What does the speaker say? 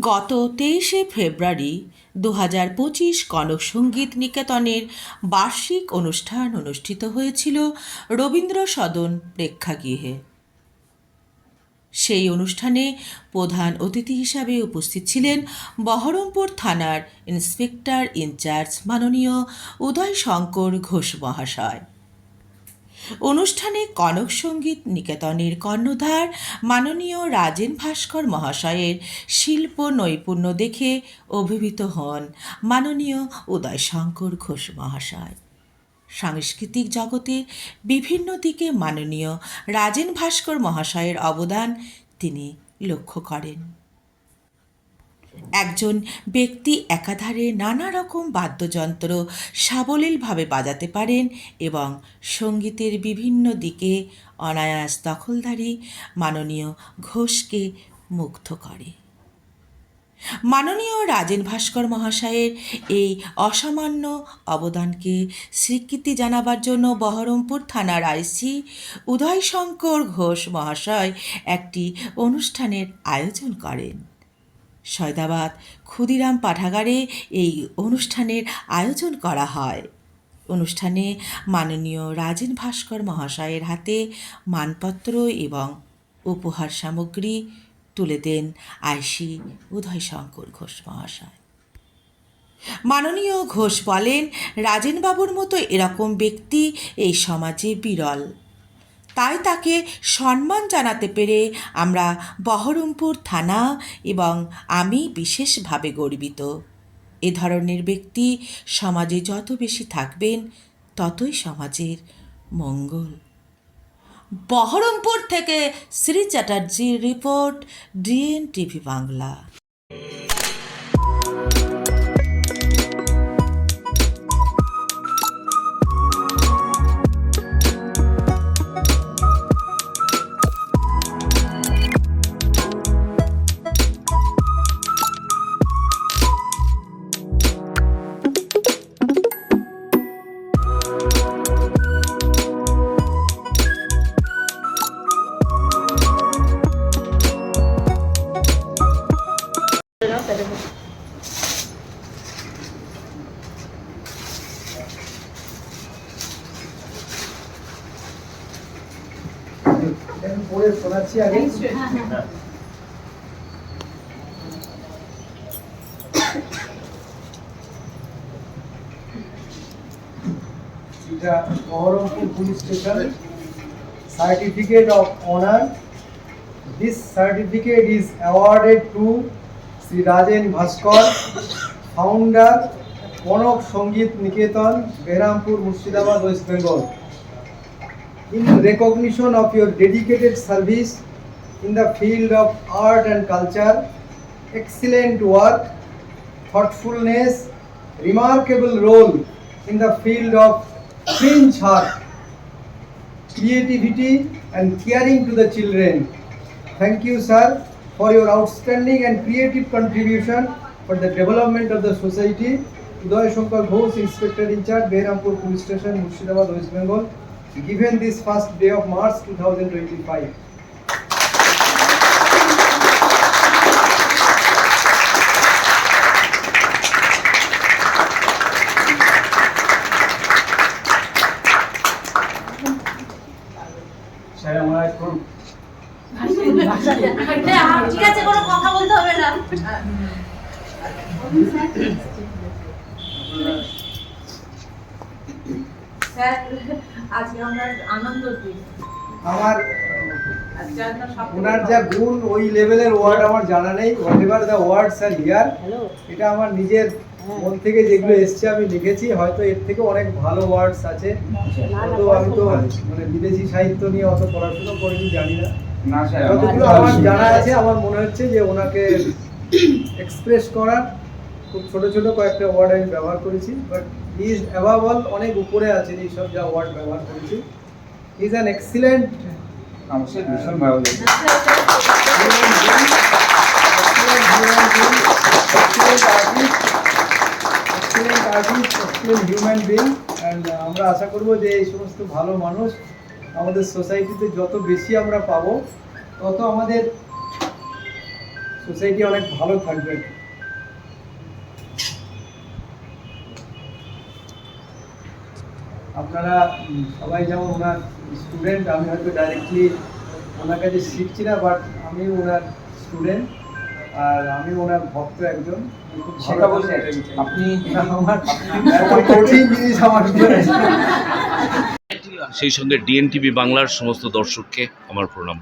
গত তেইশে ফেব্রুয়ারি দু হাজার পঁচিশ কনক সংগীত নিকেতনের বার্ষিক অনুষ্ঠান অনুষ্ঠিত হয়েছিল রবীন্দ্র সদন প্রেক্ষাগৃহে। সেই অনুষ্ঠানে প্রধান অতিথি হিসাবে উপস্থিত ছিলেন বহরমপুর থানার ইন্সপেক্টর ইনচার্জ মাননীয় উদয় শঙ্কর ঘোষ মহাশয়। অনুষ্ঠানে কনক সংগীত নিকেতনের কর্ণধার মাননীয় রাজেন ভাস্কর মহাশয়ের শিল্প নৈপুণ্য দেখে অভিভূত হন মাননীয় উদয়শঙ্কর ঘোষ মহাশয়। সাংস্কৃতিক জগতে বিভিন্ন দিকে মাননীয় রাজেন ভাস্কর মহাশয়ের অবদান তিনি লক্ষ্য করেন। একজন ব্যক্তি একাধারে নানা রকম বাদ্যযন্ত্র সাবলীলভাবে বাজাতে পারেন এবং সঙ্গীতের বিভিন্ন দিকে অনায়াস দখলদারি মাননীয় ঘোষকে মুগ্ধ করে। মাননীয় রাজেন ভাস্কর মহাশয়ের এই অসামান্য অবদানকে স্বীকৃতি জানাবার জন্য বহরমপুর থানার আইসি উদয়শঙ্কর ঘোষ মহাশয় একটি অনুষ্ঠানের আয়োজন করেন। সয়দাবাদ ক্ষুদিরাম পাঠাগারে এই অনুষ্ঠানের আয়োজন করা হয়। অনুষ্ঠানে মাননীয় রাজেন ভাস্কর মহাশয়ের হাতে মানপত্র এবং উপহার সামগ্রী তুলে দেন আইসি উদয়শঙ্কর ঘোষ মহাশয়। মাননীয় ঘোষ বলেন, রাজেনবাবুর মতো এরকম ব্যক্তি এই সমাজে বিরল। তাই তাকে সম্মান জানাতে পেরে আমরা বহরমপুর থানা এবং আমি বিশেষভাবে গর্বিত। এ ধরনের ব্যক্তি সমাজে যত বেশি থাকবেন, ততই সমাজের মঙ্গল। বহরমপুর থেকে শ্রী চ্যাটার্জির রিপোর্ট ডিএন টিভি বাংলা। পড়ে শোনাচ্ছি আগে। এটা Baharampur police station. Certificate of honour this certificate is awarded to Shri Rajen Bhaskar founder Kanak Sangeet Niketan Berhampur Murshidabad West Bengal in recognition of your dedicated service in the field of art and culture, excellent work, thoughtfulness, remarkable role in the field of fringe art, creativity and caring to the children. Thank you, sir, for your outstanding and creative contribution for the development of the society. Shankar Ghosh, Inspector in charge, Behrampur Police Station, Murshidabad, West Bengal, given this first day of March 2025. Sir আমার এখন ঠিক আছে কোনো কথা বলতে হবে না sir আজকে আমরা আনন্দ দিন। ওনার যা গুণ ওই লেভেলের ওয়ার্ড আমার জানা নেই। Whatever the words are here এটা আমার নিজের মন থেকে যেগুলো এসছে আমি লিখেছি হয়তো এর থেকে অনেক ভালো ওয়ার্ডস আছে। হয়তো আমি তো মানে বিদেশি সাহিত্য নিয়ে অত পড়াশোনা করিনি জানি না। যতগুলো আমার জানা আছে আমার মনে হচ্ছে যে ওনাকে এক্সপ্রেস করার খুব ছোট ছোট কয়েকটা ওয়ার্ড আমি ব্যবহার করেছি বাট ইজ অ্যাভাব অল অনেক উপরে আছেন এইসব যা ওয়ার্ড ব্যবহার করেছি। ইজ অ্যান এক্সিলেন্ট আমার স্যার ভীষণ ভালো হিউম্যান বিং অ্যান্ড আমরা আশা করব যে এই সমস্ত ভালো মানুষ আমাদের সোসাইটিতে যত বেশি আমরা পাবো তত আমাদের সোসাইটি অনেক ভালো থাকবে। আপনারা সবাই যেমন ওনার স্টুডেন্ট আমি হয়তো ডাইরেক্টলি ওনার কাছে শিখছি না বাট আমি ওনার স্টুডেন্ট আর আমি ওনার ভক্ত একজন। সেটা। আপনি আমার কঠিন জিনিস আমার সেই সঙ্গে ডিএনটিভি বাংলার সমস্ত দর্শককে আমার প্রণাম।